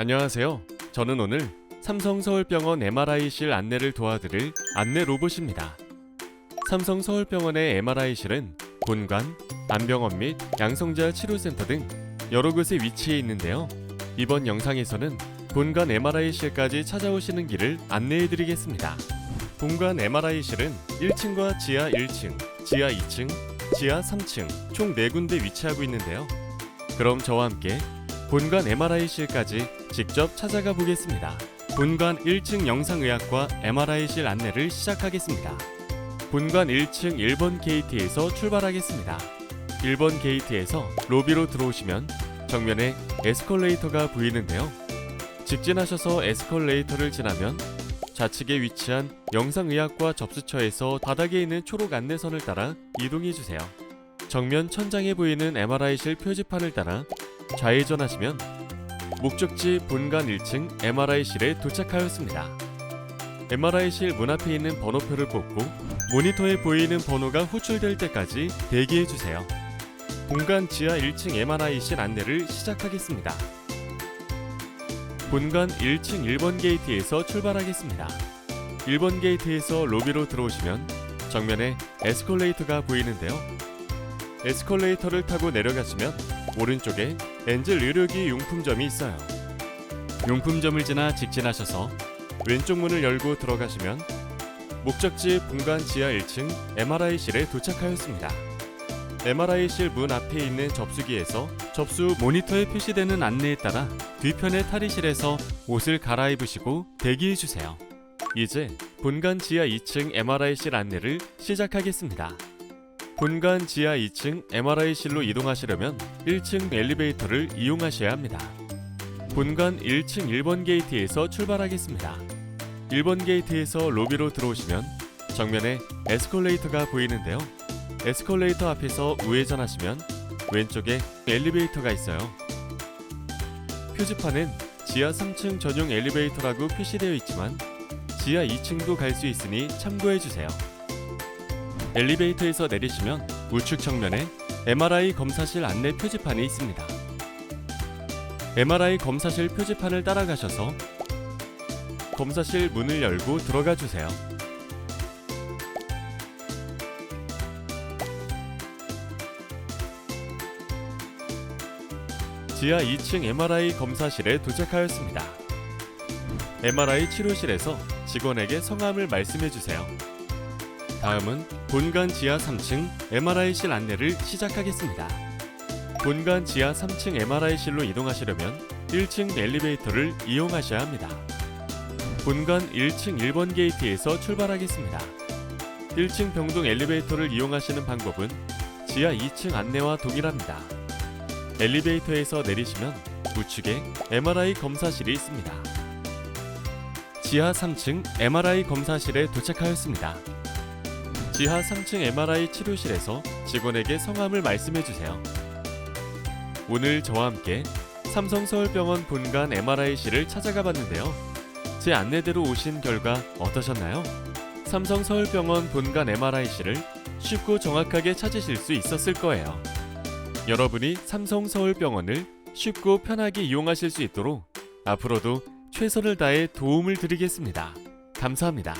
안녕하세요. 저는 오늘 삼성 서울병원 MRI실 안내를 도와드릴 안내 로봇입니다. 삼성 서울병원의 MRI실은 본관, 안병원 및 양성자 치료센터 등 여러 곳에 위치해 있는데요. 이번 영상에서는 본관 MRI실까지 찾아오시는 길을 안내해 드리겠습니다. 본관 MRI실은 1층과 지하 1층, 지하 2층, 지하 3층 총 4군데 위치하고 있는데요. 그럼 저와 함께 본관 MRI실까지 직접 찾아가 보겠습니다. 본관 1층 영상의학과 MRI실 안내를 시작하겠습니다. 본관 1층 1번 게이트에서 출발하겠습니다. 1번 게이트에서 로비로 들어오시면 정면에 에스컬레이터가 보이는데요. 직진하셔서 에스컬레이터를 지나면 좌측에 위치한 영상의학과 접수처에서 바닥에 있는 초록 안내선을 따라 이동해 주세요. 정면 천장에 보이는 MRI실 표지판을 따라 좌회전하시면 목적지 본관 1층 MRI실에 도착하였습니다. MRI실 문 앞에 있는 번호표를 꽂고 모니터에 보이는 번호가 호출될 때까지 대기해 주세요. 본관 지하 1층 MRI실 안내를 시작하겠습니다. 본관 1층 1번 게이트에서 출발하겠습니다. 1번 게이트에서 로비로 들어오시면 정면에 에스컬레이터가 보이는데요. 에스컬레이터를 타고 내려가시면 오른쪽에 엔젤 의료기 용품점이 있어요. 용품점을 지나 직진하셔서 왼쪽 문을 열고 들어가시면 목적지 본관 지하 1층 MRI실에 도착하였습니다. MRI실 문 앞에 있는 접수기에서 접수 모니터에 표시되는 안내에 따라 뒤편의 탈의실에서 옷을 갈아입으시고 대기해 주세요. 이제 본관 지하 2층 MRI실 안내를 시작하겠습니다. 본관 지하 2층 MRI실로 이동하시려면 1층 엘리베이터를 이용하셔야 합니다. 본관 1층 1번 게이트에서 출발하겠습니다. 1번 게이트에서 로비로 들어오시면 정면에 에스컬레이터가 보이는데요. 에스컬레이터 앞에서 우회전하시면 왼쪽에 엘리베이터가 있어요. 표지판은 지하 3층 전용 엘리베이터라고 표시되어 있지만 지하 2층도 갈 수 있으니 참고해 주세요. 엘리베이터에서 내리시면 우측 정면에 MRI 검사실 안내 표지판이 있습니다. MRI 검사실 표지판을 따라가셔서 검사실 문을 열고 들어가 주세요. 지하 2층 MRI 검사실에 도착하였습니다. MRI 치료실에서 직원에게 성함을 말씀해 주세요. 다음은 본관 지하 3층 MRI실 안내를 시작하겠습니다. 본관 지하 3층 MRI실로 이동하시려면 1층 엘리베이터를 이용하셔야 합니다. 본관 1층 1번 게이트에서 출발하겠습니다. 1층 병동 엘리베이터를 이용하시는 방법은 지하 2층 안내와 동일합니다. 엘리베이터에서 내리시면 우측에 MRI 검사실이 있습니다. 지하 3층 MRI 검사실에 도착하였습니다. 지하 3층 MRI 치료실에서 직원에게 성함을 말씀해 주세요. 오늘 저와 함께 삼성서울병원 본관 MRI실을 찾아가 봤는데요. 제 안내대로 오신 결과 어떠셨나요? 삼성서울병원 본관 MRI실을 쉽고 정확하게 찾으실 수 있었을 거예요. 여러분이 삼성서울병원을 쉽고 편하게 이용하실 수 있도록 앞으로도 최선을 다해 도움을 드리겠습니다. 감사합니다.